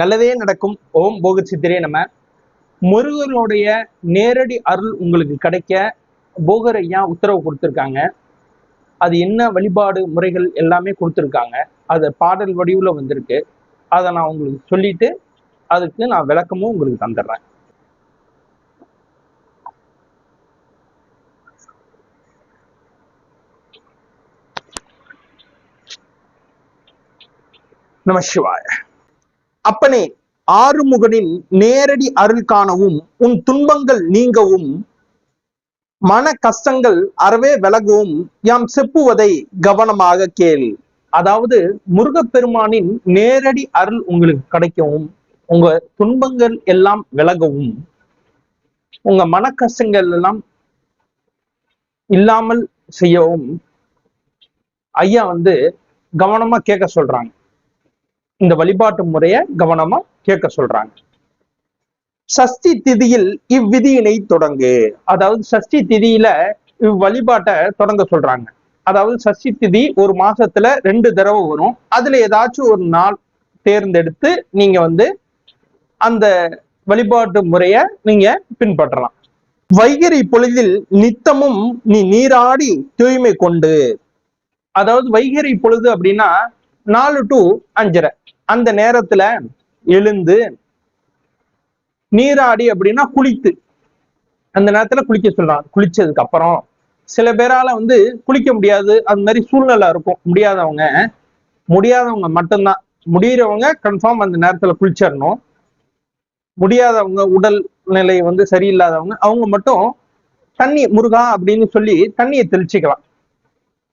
நல்லதே நடக்கும். ஓம் போக சித்திரே நம்ம முருகனுடைய நேரடி அருள் உங்களுக்கு கிடைக்க போகர் ஐயா உத்தரவு கொடுத்துருக்காங்க. அது என்ன வழிபாடு முறைகள் எல்லாமே கொடுத்துருக்காங்க. அது பாடல் வடிவில் வந்திருக்கு. அதை நான் உங்களுக்கு சொல்லிட்டு அதுக்கு நான் விளக்கமும் உங்களுக்கு தந்துடுறேன். நம சிவாய. அப்பனே ஆறுமுகனின் நேரடி அருள் காணவும் உன் துன்பங்கள் நீங்கவும் மன கஷ்டங்கள் அறவே விலகவும் யாம் செப்புவதை கவனமாக கேள். அதாவது முருகப்பெருமானின் நேரடி அருள் உங்களுக்கு கிடைக்கவும் உங்க துன்பங்கள் எல்லாம் விலகவும் உங்க மன கஷ்டங்கள் எல்லாம் இல்லாமல் செய்யவும் ஐயா வந்து கவனமா கேட்க சொல்றாங்க. இந்த வழிபாட்டு முறைய கவனமா கேட்க சொல்றாங்க. சஷ்டி திதியில் இவ்விதியினை தொடங்கு. அதாவது சஷ்டி திதியில இவ்வழிபாட்டை தொடங்க சொல்றாங்க. அதாவது சஷ்டி திதி ஒரு மாசத்துல ரெண்டு தடவை வரும். அதுல ஏதாச்சும் ஒரு நாள் தேர்ந்தெடுத்து நீங்க வந்து அந்த வழிபாட்டு முறைய நீங்க பின்பற்றலாம். வைகரி பொழுதில் நித்தமும் நீ நீராடி தூய்மை கொண்டு. அதாவது வைகரி பொழுது அப்படின்னா நாலு டு அஞ்சரை. அந்த நேரத்துல எழுந்து நீராடி அப்படின்னா குளித்து. அந்த நேரத்துல குளிக்க சொல்றான் குளிச்சதுக்கு அப்புறம் சில பேரால வந்து குளிக்க முடியாது. அது மாதிரி சூழ்நிலை இருக்கும். முடியாதவங்க முடியாதவங்க மட்டும்தான். முடியறவங்க கன்ஃபார்ம் அந்த நேரத்துல குளிச்சிடணும். முடியாதவங்க உடல் நிலை வந்து சரியில்லாதவங்க அவங்க மட்டும் தண்ணி முருகா அப்படின்னு சொல்லி தண்ணியை தெளிச்சுக்கலாம்.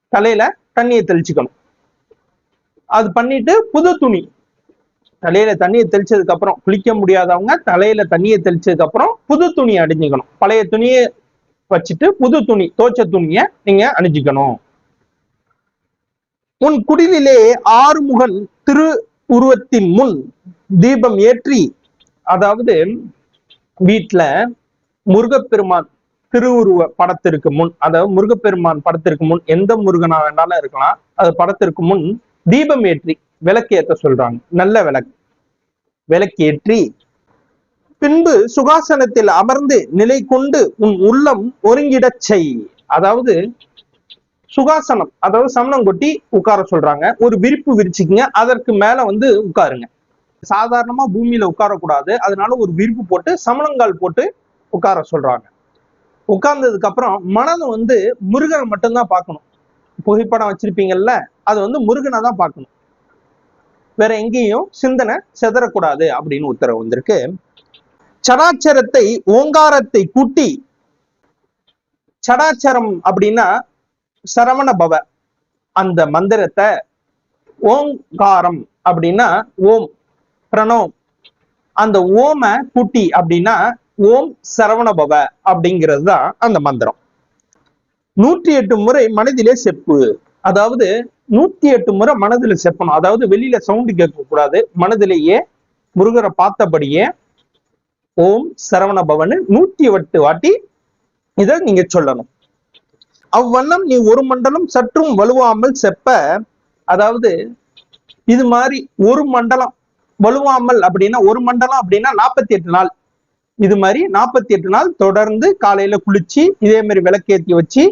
தலையில தண்ணியை தெளிச்சுக்கணும். அது பண்ணிட்டு புது துணி. தலையில தண்ணியை தெளிச்சதுக்கு அப்புறம் குளிக்க முடியாதவங்க தலையில தண்ணியை தெளிச்சதுக்கு அப்புறம் புது துணி அணிஞ்சிக்கணும். பழைய துணியை வச்சுட்டு புது துணி தோச்ச துணியை நீங்க அணிஞ்சிக்கணும். உன் குடிலே ஆறுமுகன் திரு உருவத்தின் முன் தீபம் ஏற்றி அதாவது வீட்டுல முருகப்பெருமான் திருவுருவ படத்திற்கு முன் அதாவது முருகப்பெருமான் படத்திற்கு முன் எந்த முருகனா வேண்டாலும் இருக்கலாம். அது படத்திற்கு முன் தீபம் ஏற்றி விளக்கு ஏற்ற சொல்றாங்க. நல்ல விளக்கு. விளக்கு ஏற்றி பின்பு சுகாசனத்தில் அமர்ந்து நிலை கொண்டு உன் உள்ளம் ஒருங்கிடச் செய். அதாவது சுகாசனம் அதாவது சமணம் கொட்டி உட்கார சொல்றாங்க. ஒரு விரிப்பு விரிச்சுக்குங்க அதற்கு மேல வந்து உட்காருங்க. சாதாரணமா பூமியில உட்காரக்கூடாது. அதனால ஒரு விரிப்பு போட்டு சமணங்கால் போட்டு உட்கார சொல்றாங்க. உட்கார்ந்ததுக்கு அப்புறம் மனதை வந்து முருகனை மட்டும்தான் பார்க்கணும். புகைப்படம் வச்சிருப்பீங்கல்ல அது வந்து முருகனை தான் பார்க்கணும். வேற எங்கேயும் சிந்தனை செதறக்கூடாது அப்படின்னு உத்தரவு வந்திருக்கு. சடாச்சரத்தை ஓங்காரத்தை கூட்டி சடாச்சரம் அப்படின்னா சரவண பவ. அந்த மந்திரத்தை ஓங்காரம் அப்படின்னா ஓம் பிரணோம். அந்த ஓம கூட்டி அப்படின்னா ஓம் சரவண பவ அப்படிங்கிறது தான் அந்த மந்திரம். நூற்றி எட்டு முறை மனதிலே செப்பு. அதாவது நூத்தி எட்டு முறை மனதில செப்பணும். அதாவது வெளியில சவுண்டு கேட்க கூடாது. மனதிலேயே முருகரை பார்த்தபடியே ஓம் சரவண பவன் நூத்தி எட்டு வாட்டி இதை நீங்க சொல்லணும். அவ்வண்ணம் நீ ஒரு மண்டலம் சற்றும் வலுவாமல் செப்ப. அதாவது இது மாதிரி ஒரு மண்டலம் வலுவாமல் அப்படின்னா ஒரு மண்டலம் அப்படின்னா நாற்பத்தி எட்டு நாள். இது மாதிரி நாற்பத்தி எட்டு நாள் தொடர்ந்து காலையில குளிச்சு இதே மாதிரி விளக்கேற்றி வச்சு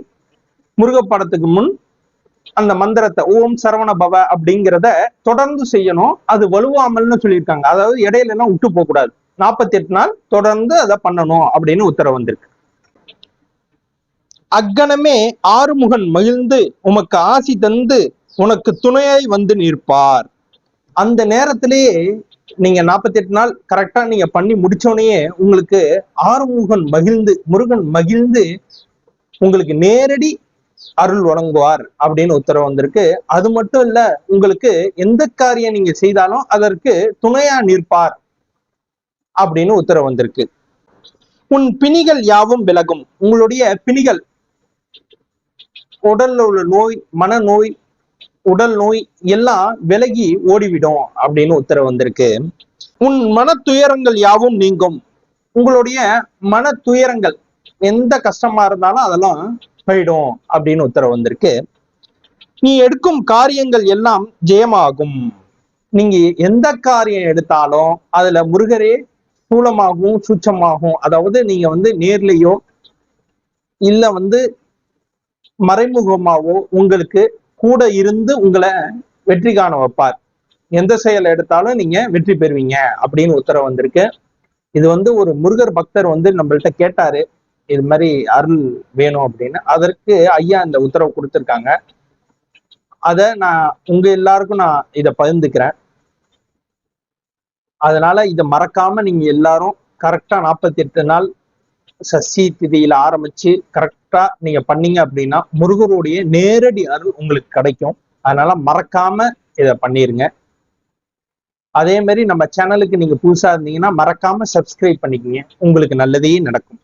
முருகப்படத்துக்கு முன் அந்த மந்திரத்தை ஓம் சரவண பவ அப்படிங்கிறத தொடர்ந்து செய்யணும். அது வலுவாமல்னு சொல்லியிருக்காங்க. அதாவது இடையில எல்லாம் விட்டு போக கூடாது. நாற்பத்தி எட்டு நாள் தொடர்ந்து அதை பண்ணணும் அப்படின்னு உத்தரவு வந்திருக்கு. அக்கணமே ஆறுமுகன் மகிழ்ந்து உமக்கு ஆசி தந்து உனக்கு துணையாய் வந்து நிற்பார். அந்த நேரத்திலேயே நீங்க நாற்பத்தி எட்டு நாள் கரெக்டா நீங்க பண்ணி முடிச்சோடனே உங்களுக்கு ஆறுமுகன் மகிழ்ந்து முருகன் மகிழ்ந்து உங்களுக்கு நேரடி அருள் வழங்குவார் அப்படின்னு உத்தரவு வந்திருக்கு. அது மட்டும் இல்ல உங்களுக்கு எந்த காரியம் நீங்க செய்தாலும் அதற்கு துணையா நிற்பார் அப்படின்னு உத்தரவு வந்திருக்கு. உன் பிணிகள் யாவும் விலகும். உங்களுடைய பிணிகள் உடல்ல உள்ள நோய் மனநோய் உடல் நோய் எல்லாம் விலகி ஓடிவிடும் அப்படின்னு உத்தரவு வந்திருக்கு. உன் மன துயரங்கள் யாவும் நீங்கும். உங்களுடைய மன துயரங்கள் எந்த கஷ்டமா இருந்தாலும் அதெல்லாம் போயிடும் அப்படின்னு உத்தரவு வந்திருக்கு. நீ எடுக்கும் காரியங்கள் எல்லாம் ஜெயமாகும். நீங்க எந்த காரியம் எடுத்தாலும் அதுல முருகரே சூலமாகவும் சூச்சமாகும் அதாவது நீங்க வந்து நேர்லயோ இல்ல வந்து மறைமுகமாவோ உங்களுக்கு கூட இருந்து உங்களை வெற்றி காண வைப்பார். எந்த செயல் எடுத்தாலும் நீங்க வெற்றி பெறுவீங்க அப்படின்னு உத்தரவு வந்திருக்கு. இது வந்து ஒரு முருகர் பக்தர் வந்து நம்மள்ட்ட கேட்டாரு. இது மாதிரி அருள் வேணும் அப்படின்னு. அதற்கு ஐயா இந்த உத்தரவு கொடுத்துருக்காங்க. அத நான் உங்க எல்லாருக்கும் நான் இதை பகிர்ந்துக்கிறேன். அதனால இதை மறக்காம நீங்க எல்லாரும் கரெக்டா நாற்பத்தி எட்டு நாள் சஷ்டி திதியில ஆரம்பிச்சு கரெக்டா நீங்க பண்ணீங்க அப்படின்னா முருகருடைய நேரடி அருள் உங்களுக்கு கிடைக்கும். அதனால மறக்காம இதை பண்ணிருங்க. அதே மாதிரி நம்ம சேனலுக்கு நீங்க புதுசா இருந்தீங்கன்னா மறக்காம சப்ஸ்கிரைப் பண்ணிக்கங்க. உங்களுக்கு நல்லதே நடக்கும்.